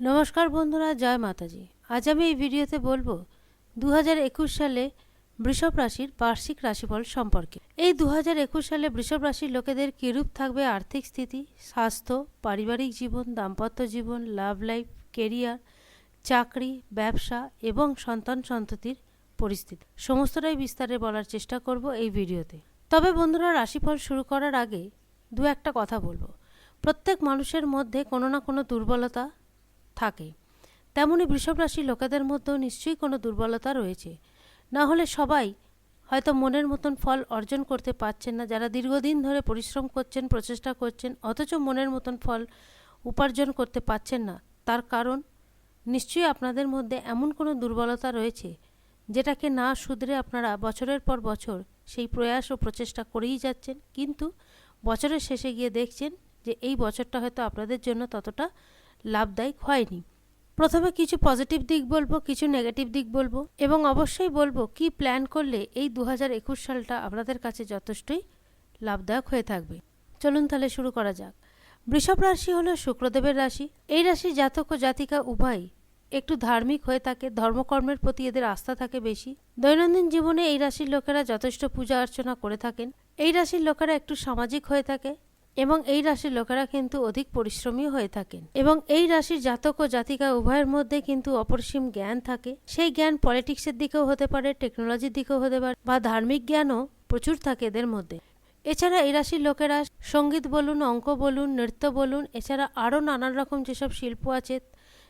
নমস্কার বন্ধুরা, জয় মাতাজি। আজ আমি এই ভিডিওতে বলব দু সালে বৃষভ রাশির বার্ষিক রাশিফল সম্পর্কে। এই দু সালে বৃষভ রাশির লোকেদের কিরূপ থাকবে আর্থিক স্থিতি, স্বাস্থ্য, পারিবারিক জীবন, দাম্পত্য জীবন, লাভ লাইফ, কেরিয়ার, চাকরি, ব্যবসা এবং সন্তান সন্ততির পরিস্থিতি। সমস্তটাই বিস্তারে বলার চেষ্টা করব এই ভিডিওতে। তবে বন্ধুরা, রাশিফল শুরু করার আগে দু একটা কথা বলব। প্রত্যেক মানুষের মধ্যে কোনো না কোনো দুর্বলতা থাকে। তেমনি বৃষভ রাশির লোকেদের মধ্যেও নিশ্চয়ই কোনো দুর্বলতা রয়েছে। না হলে সবাই হয়তো মনের মতন ফল অর্জন করতে পারছেন না। যারা দীর্ঘদিন ধরে পরিশ্রম করছেন, প্রচেষ্টা করছেন, অথচ মনের মতন ফল উপার্জন করতে পারছেন না, তার কারণ নিশ্চয়ই আপনাদের মধ্যে এমন কোনো দুর্বলতা রয়েছে, যেটাকে না শুধরে আপনারা বছরের পর বছর সেই প্রয়াস ও প্রচেষ্টা করেই যাচ্ছেন। কিন্তু বছরের শেষে গিয়ে দেখছেন যে এই বছরটা হয়তো আপনাদের জন্য ততটা লাভদায়ক হয়নি। প্রথমে কিছু পজিটিভ দিক বলব, কিছু নেগেটিভ দিক বলব এবং অবশ্যই বলব কি প্ল্যান করলে এই দু সালটা আপনাদের কাছে যথেষ্টই লাভদায়ক হয়ে থাকবে। চলুন তাহলে শুরু করা যাক। বৃষভ রাশি হলো শুক্রদেবের রাশি। এই রাশির জাতক ও জাতিকা উভয় একটু ধার্মিক হয়ে থাকে, ধর্মকর্মের প্রতি এদের আস্থা থাকে বেশি। দৈনন্দিন জীবনে এই রাশির লোকেরা যথেষ্ট পূজা অর্চনা করে থাকেন। এই রাশির লোকেরা একটু সামাজিক হয়ে থাকে এবং এই রাশির লোকেরা কিন্তু অধিক পরিশ্রমী হয়ে থাকেন। এবং এই রাশির জাতক ও জাতিকা উভয়ের মধ্যে কিন্তু অপরিসীম জ্ঞান থাকে। সেই জ্ঞান পলিটিক্সের দিকেও হতে পারে, টেকনোলজির দিকেও হতে পারে বা ধার্মিক জ্ঞানও প্রচুর থাকে এদের মধ্যে। এছাড়া এই রাশির লোকেরা সংগীত বলুন, অঙ্ক বলুন, নৃত্য বলুন, এছাড়া আরও নানান রকম যেসব শিল্প আছে,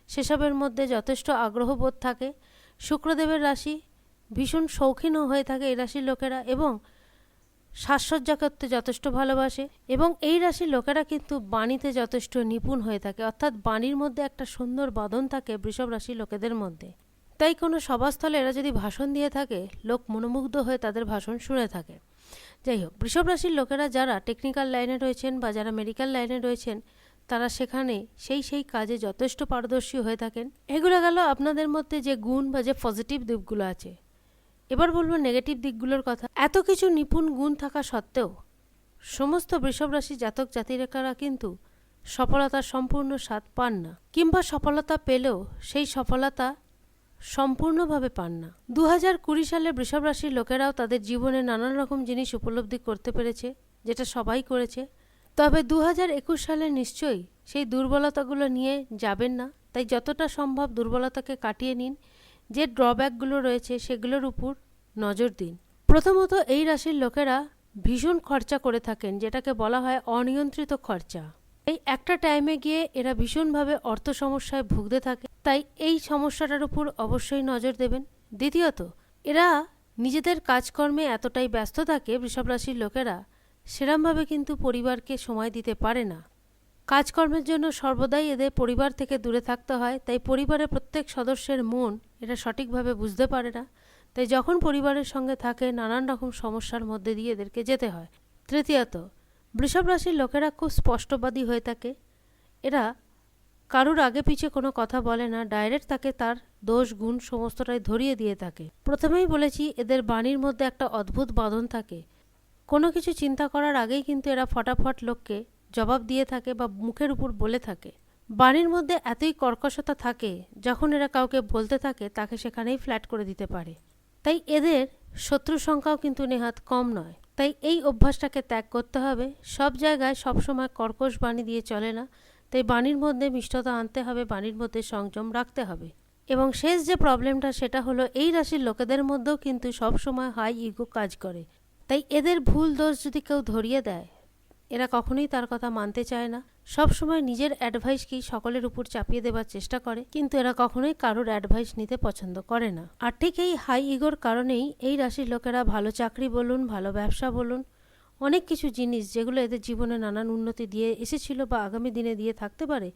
সেসবের মধ্যে যথেষ্ট আগ্রহবোধ থাকে। শুক্রদেবের রাশি ভীষণ শৌখিনও হয়ে থাকে এই রাশির লোকেরা এবং সাজসজ্জা করতে যথেষ্ট ভালোবাসে এবং এই রাশির লোকেরা কিন্তু বাণীতে যথেষ্ট নিপুণ হয়ে থাকে। অর্থাৎ বাণীর মধ্যে একটা সুন্দর বাঁধন থাকে বৃষভ রাশির লোকেদের মধ্যে। তাই কোনো সভাস্থলে এরা যদি ভাষণ দিয়ে থাকে, লোক মনোমুগ্ধ হয়ে তাদের ভাষণ শুনে থাকে। যাই হোক, বৃষভ রাশির লোকেরা যারা টেকনিক্যাল লাইনে রয়েছেন বা যারা মেডিকেল লাইনে রয়েছেন, তারা সেখানে সেই সেই কাজে যথেষ্ট পারদর্শী হয়ে থাকেন। এগুলো গেল আপনাদের মধ্যে যে গুণ বা যে পজিটিভ দ্বীপগুলো আছে। এবার বলব নেগেটিভ দিকগুলোর কথা। এত কিছু নিপুণ গুণ থাকা সত্ত্বেও সমস্ত বৃষভ রাশি জাতক জাতিরেখারা কিন্তু সফলতার সম্পূর্ণ স্বাদ পান না, কিংবা সফলতা পেলেও সেই সফলতা সম্পূর্ণভাবে পান না। দু হাজার কুড়ি সালে বৃষভ রাশির লোকেরাও তাদের জীবনে নানান রকম জিনিস উপলব্ধি করতে পেরেছে, যেটা সবাই করেছে। তবে দু হাজার একুশ সালে নিশ্চয়ই সেই দুর্বলতাগুলো নিয়ে যাবেন না, তাই যতটা সম্ভব দুর্বলতাকে কাটিয়ে নিন যে ড্রব্যাকগুলো রয়েছে সেগুলোর উপর নজর দিন। প্রথমত এই রাশির লোকেরা ভীষণ খরচা করে থাকেন, যেটাকে বলা হয় অনিয়ন্ত্রিত খরচা। এই একটা টাইমে গিয়ে এরা ভীষণভাবে অর্থ সমস্যায় ভুগতে থাকে, তাই এই সমস্যাটার উপর অবশ্যই নজর দেবেন। দ্বিতীয়ত, এরা নিজেদের কাজকর্মে এতটাই ব্যস্ত থাকে, বৃষভ রাশির লোকেরা সেরমভাবে কিন্তু পরিবারকে সময় দিতে পারে না। কাজকর্মের জন্য সর্বদাই এদের পরিবার থেকে দূরে থাকতে হয়, তাই পরিবারের প্রত্যেক সদস্যের মন এটা সঠিকভাবে বুঝতে পারে না। তাই যখন পরিবারের সঙ্গে থাকে, নানান রকম সমস্যার মধ্যে দিয়ে এদেরকে যেতে হয়। তৃতীয়ত, বৃষভ রাশির লোকেরা খুব স্পষ্টবাদী হয়ে থাকে। এরা কারুর আগে পিছে কোনো কথা বলে না, ডাইরেক্ট তাকে তার দোষ, গুণ সমস্তটাই ধরিয়ে দিয়ে থাকে। প্রথমেই বলেছি, এদের বাণীর মধ্যে একটা অদ্ভুত বাঁধন থাকে। কোনো কিছু চিন্তা করার আগেই কিন্তু এরা ফটাফট লোককে জবাব দিয়ে থাকে বা মুখের উপর বলে থাকে। বাণীর মধ্যে এতই কর্কশতা থাকে, যখন এরা কাউকে বলতে থাকে, তাকে সেখানেই ফ্ল্যাট করে দিতে পারে। তাই এদের শত্রু সংখ্যাও কিন্তু নেহাত কম নয়। তাই এই অভ্যাসটাকে ত্যাগ করতে হবে। সব জায়গায় সবসময় কর্কশ বাণী দিয়ে চলে না। তাই বাণীর মধ্যে মিষ্টতা আনতে হবে, বাণীর মধ্যে সংযম রাখতে হবে। এবং শেষ যে প্রবলেমটা সেটা হলো এই রাশির লোকেদের মধ্যেও কিন্তু সবসময় হাই ইগো কাজ করে। তাই এদের ভুল দোষ যদি কেউ ধরিয়ে দেয়, এরা কখনোই তার কথা মানতে চায় না। সব সময় নিজের অ্যাডভাইসকেই সকলের উপর চাপিয়ে দেবার চেষ্টা করে, কিন্তু এরা কখনোই কারোর অ্যাডভাইস নিতে পছন্দ করে না। আর ঠিক এই হাই ইগোর কারণেই এই রাশির লোকেরা ভালো চাকরি বলুন, ভালো ব্যবসা বলুন, অনেক কিছু জিনিস যেগুলো এদের জীবনে নানান উন্নতি দিয়ে এসেছিল বা আগামী দিনে দিয়ে থাকতে পারে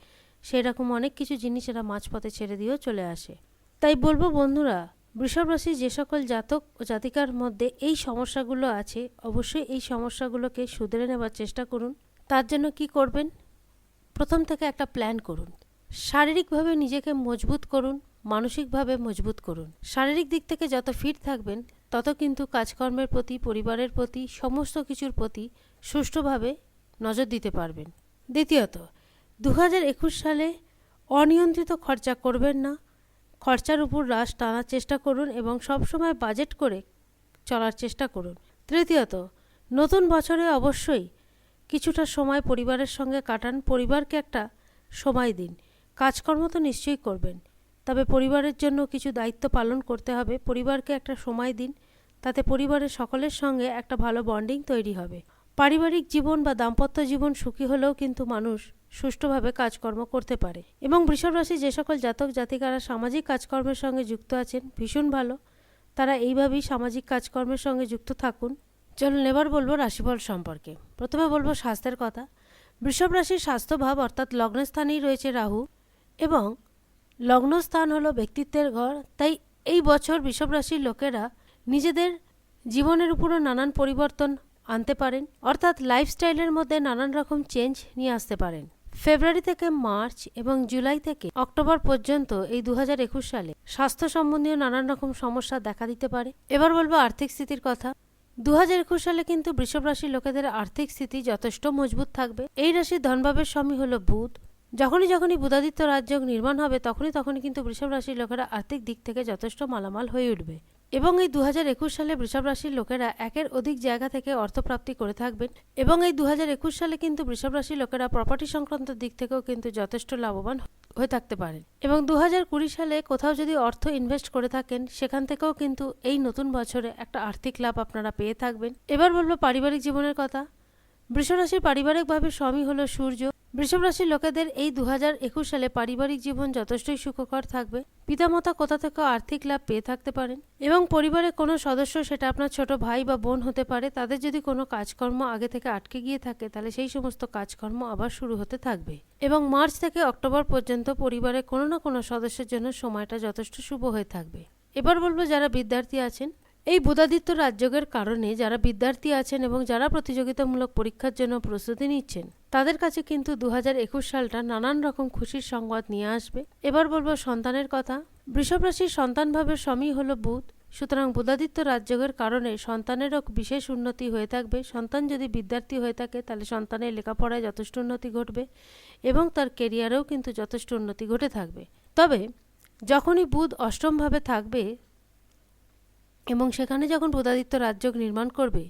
সেই রকম অনেক কিছু জিনিস এরা মাঝপথে ছেড়ে দিয়েও চলে আসে। তাই বলব বন্ধুরা, বৃষভ রাশির যে সকল জাতক ও জাতিকার মধ্যে এই সমস্যাগুলো আছে, অবশ্যই এই সমস্যাগুলোকে শুধরে নেবার চেষ্টা করুন। তার জন্য কি করবেন? প্রথম থেকে একটা প্ল্যান করুন। শারীরিকভাবে নিজেকে মজবুত করুন, মানসিকভাবে মজবুত করুন। শারীরিক দিক থেকে যত ফিট থাকবেন, তত কিন্তু কাজকর্মের প্রতি, পরিবারের প্রতি, সমস্ত কিছুর প্রতি সুষ্ঠুভাবে নজর দিতে পারবেন। দ্বিতীয়ত দু হাজার একুশ সালে অনিয়ন্ত্রিত খরচা করবেন না। খরচার উপর হ্রাস টানার চেষ্টা করুন এবং সবসময় বাজেট করে চলার চেষ্টা করুন। তৃতীয়ত, নতুন বছরে অবশ্যই কিছুটা সময় পরিবারের সঙ্গে কাটান। পরিবারকে একটা সময় দিন। কাজকর্ম তো নিশ্চয়ই করবেন। তবে পরিবারের জন্য কিছু দায়িত্ব পালন করতে হবে। পরিবারকে একটা সময় দিন। তাতে পরিবারের সকলের সঙ্গে একটা ভালো বন্ডিং তৈরি হবে। পারিবারিক জীবন বা দাম্পত্য জীবন সুখী হলেও কিন্তু মানুষ সুষ্ঠুভাবে কাজকর্ম করতে পারে। এবং বৃষভ রাশি যে সকল জাতক জাতিকারা সামাজিক কাজকর্মের সঙ্গে যুক্ত আছেন, ভীষণ ভালো। তারা এইভাবেই সামাজিক কাজকর্মের সঙ্গে যুক্ত থাকুন। চলুন এবার বলব রাশিফল সম্পর্কে। প্রথমে বলব স্বাস্থ্যের কথা। বৃষভ রাশির স্বাস্থ্যভাব অর্থাৎ লগ্নস্থানেই রয়েছে রাহু এবং লগ্নস্থান হলো ব্যক্তিত্বের ঘর। তাই এই বছর বৃষভ রাশির লোকেরা নিজেদের জীবনের উপরও নানান পরিবর্তন আনতে পারেন। অর্থাৎ লাইফস্টাইলের মধ্যে নানান রকম চেঞ্জ নিয়ে আসতে পারেন। ফেব্রুয়ারি থেকে মার্চ এবং জুলাই থেকে অক্টোবর পর্যন্ত এই দু সালে স্বাস্থ্য সম্বন্ধীয় নানান রকম সমস্যা দেখা দিতে পারে। এবার বলব আর্থিক স্থিতির কথা। দু হাজার একুশ সালে কিন্তু বৃষভ রাশির লোকেদের আর্থিক স্থিতি যথেষ্ট মজবুত থাকবে। এই রাশির ধনভাবের স্বামী হলো বুধ। যখনই যখনই বুধাদিত্য রাজযোগ নির্মাণ হবে, তখনই তখনই কিন্তু বৃষভ রাশির লোকেরা আর্থিক দিক থেকে যথেষ্ট মালামাল হয়ে উঠবে। এবং এই দু সালে বৃষভ রাশির লোকেরা একের অধিক জায়গা থেকে অর্থপ্রাপ্তি করে থাকবেন। এবং এই দু সালে কিন্তু বৃষভ রাশির লোকেরা প্রপার্টি সংক্রান্ত দিক থেকেও কিন্তু যথেষ্ট লাভবান হয়ে থাকতে পারেন এবং দু সালে কোথাও যদি অর্থ ইনভেস্ট করে থাকেন, সেখান থেকেও কিন্তু এই নতুন বছরে একটা আর্থিক লাভ আপনারা পেয়ে থাকবেন। এবার বলব পারিবারিক জীবনের কথা। বৃষরাশির পারিবারিকভাবে স্বামী হলো সূর্য। বৃষভ রাশির লোকেদের এই দু হাজার একুশ সালে পারিবারিক জীবন যথেষ্টই সুখকর থাকবে। পিতামাতা কোথা থেকে আর্থিক লাভ পেয়ে থাকতে পারেন? এবং পরিবারের কোনো সদস্য সেটা আপনার ছোট ভাই বা বোন হতে পারে, তাদের যদি কোনো কাজকর্ম আগে থেকে আটকে গিয়ে থাকে, তাহলে সেই সমস্ত কাজকর্ম আবার শুরু হতে থাকবে। এবং মার্চ থেকে অক্টোবর পর্যন্ত পরিবারের কোনো না কোনো সদস্যের জন্য সময়টা যথেষ্ট শুভ হয়ে থাকবে। এবার বলব যারা বিদ্যার্থী আছেন এই বুধাদিত্য রাজযোগের কারণে যারা বিদ্যার্থী আছেন এবং যারা প্রতিযোগিতামূলক পরীক্ষার জন্য প্রস্তুতি নিচ্ছেন, তাদের কাছে কিন্তু দু হাজার একুশ সালটা নানান রকম খুশির সংবাদ নিয়ে আসবে। এবার বলব সন্তানের কথা। বৃষভ রাশির সন্তানভাবের স্বামী হলো বুধ। সুতরাং বুধাদিত্য রাজযোগের কারণে সন্তানেরও বিশেষ উন্নতি হয়ে থাকবে। সন্তান যদি বিদ্যার্থী হয়ে থাকে, তাহলে সন্তানের লেখাপড়ায় যথেষ্ট উন্নতি ঘটবে এবং তার কেরিয়ারেও কিন্তু যথেষ্ট উন্নতি ঘটে থাকবে। তবে যখনই বুধ অষ্টমভাবে থাকবে এবং সেখানে যখন বুধাদিত্য রাজযোগ নির্মাণ করবে,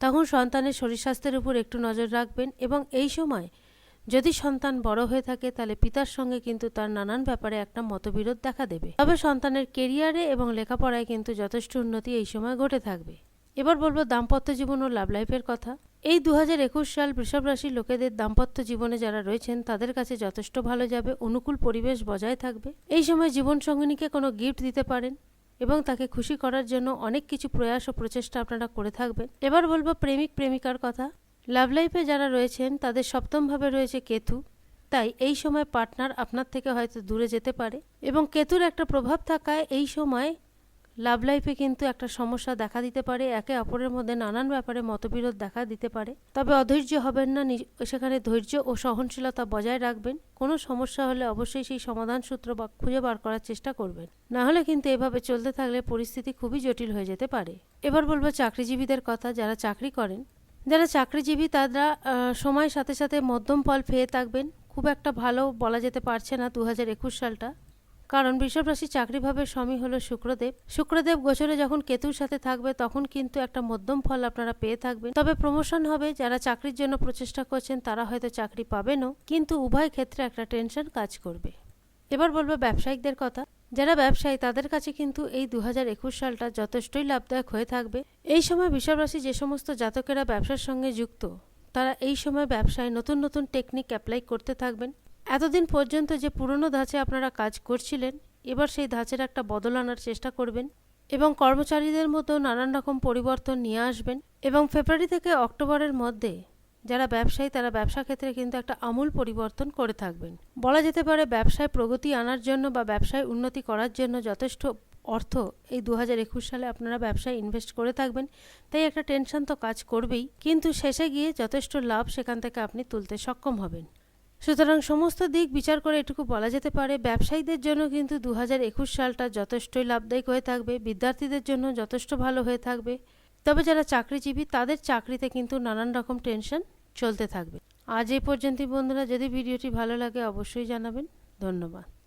তখন সন্তানের শরীর স্বাস্থ্যের উপর একটু নজর রাখবেন এবং এই সময় যদি সন্তান বড় হয়ে থাকে, তাহলে পিতার সঙ্গে কিন্তু তার নানান ব্যাপারে একটা মতবিরোধ দেখা দেবে। তবে সন্তানের কেরিয়ারে এবং লেখাপড়ায় কিন্তু যথেষ্ট উন্নতি এই সময় ঘটে থাকবে। এবার বলব দাম্পত্য জীবন ও লাভ লাইফের কথা। এই দু হাজার একুশ সাল বৃষভ রাশির লোকেদের দাম্পত্য জীবনে যারা রয়েছেন, তাদের কাছে যথেষ্ট ভালো যাবে, অনুকূল পরিবেশ বজায় থাকবে। এই সময় জীবন সঙ্গিনীকে কোনো গিফট দিতে পারেন। এবং তাকে খুশি করার জন্য অনেক কিছু প্রয়াস ও প্রচেষ্টা আপনারা করে থাকবেন। এবার বলব প্রেমিক, প্রেমিকার কথা। লাভ লাইফে যারা রয়েছেন, তাদের সপ্তমভাবে রয়েছে কেতু। তাই এই সময় পার্টনার আপনার থেকে হয়তো দূরে যেতে পারে। এবং কেতুর একটা প্রভাব থাকায় এই সময় লাভ লাইফে কিন্তু একটা সমস্যা দেখা দিতে পারে, একে অপরের মধ্যে নানান ব্যাপারে মতবিরোধ দেখা দিতে পারে। তবে অধৈর্য হবেন না সেখানে ধৈর্য ও সহনশীলতা বজায় রাখবেন। কোনো সমস্যা হলে অবশ্যই সেই সমাধান সূত্র বা খুঁজে বার করার চেষ্টা করবেন। না হলে কিন্তু এভাবে চলতে থাকলে পরিস্থিতি খুবই জটিল হয়ে যেতে পারে। এবার বলব চাকরিজীবীদের কথা, যারা চাকরি করেন। যারা চাকরিজীবী, তারা সময়ের সাথে সাথে মধ্যম ফল পেয়ে থাকবেন। খুব একটা ভালো বলা যেতে পারছে না দু হাজার একুশ সালটা। কারণ বৃষভ রাশি চাকরিভাবে স্বামী হলো শুক্রদেব। শুক্রদেব গোচরে যখন কেতুর সাথে থাকবে, তখন কিন্তু একটা মধ্যম ফল আপনারা পেয়ে থাকবেন। তবে প্রমোশন হবে, যারা চাকরির জন্য প্রচেষ্টা করছেন, তারা হয়তো চাকরি পাবেনও, কিন্তু উভয় ক্ষেত্রে একটা টেনশন কাজ করবে। এবার বলব ব্যবসায়িকদের কথা। যারা ব্যবসায়ী, তাদের কাছে কিন্তু এই দু সালটা যথেষ্টই লাভদায়ক হয়ে থাকবে। এই সময় রাশি যে সমস্ত জাতকেরা ব্যবসার সঙ্গে যুক্ত, তারা এই সময় ব্যবসায় নতুন নতুন টেকনিক অ্যাপ্লাই করতে থাকবেন। এতদিন পর্যন্ত যে পুরনো ধাঁচে আপনারা কাজ করছিলেন, এবার সেই ধাঁচের একটা বদল আনার চেষ্টা করবেন এবং কর্মচারীদের মতো নানান রকম পরিবর্তন নিয়ে আসবেন এবং ফেব্রুয়ারি থেকে অক্টোবরের মধ্যে যারা ব্যবসায়ী, তারা ব্যবসা ক্ষেত্রে কিন্তু একটা আমূল পরিবর্তন করে থাকবেন। বলা যেতে পারে ব্যবসায় প্রগতি আনার জন্য বা ব্যবসায় উন্নতি করার জন্য যথেষ্ট অর্থ এই দু হাজার একুশ সালে আপনারা ব্যবসায় ইনভেস্ট করে থাকবেন, তাই একটা টেনশন তো কাজ করবেই। কিন্তু শেষে গিয়ে যথেষ্ট লাভ সেখান থেকে আপনি তুলতে সক্ষম হবেন। সুতরাং সমস্ত দিক বিচার করে এটুকু বলা যেতে পারে, ব্যবসায়ীদের জন্য কিন্তু দু হাজার একুশ সালটা যথেষ্টই লাভদায়ক হয়ে থাকবে, বিদ্যার্থীদের জন্য যথেষ্ট ভালো হয়ে থাকবে। তবে যারা চাকরিজীবী, তাদের চাকরিতে কিন্তু নানান রকম টেনশন চলতে থাকবে। আজ এই পর্যন্তই বন্ধুরা, যদি ভিডিওটি ভালো লাগে অবশ্যই জানাবেন। ধন্যবাদ।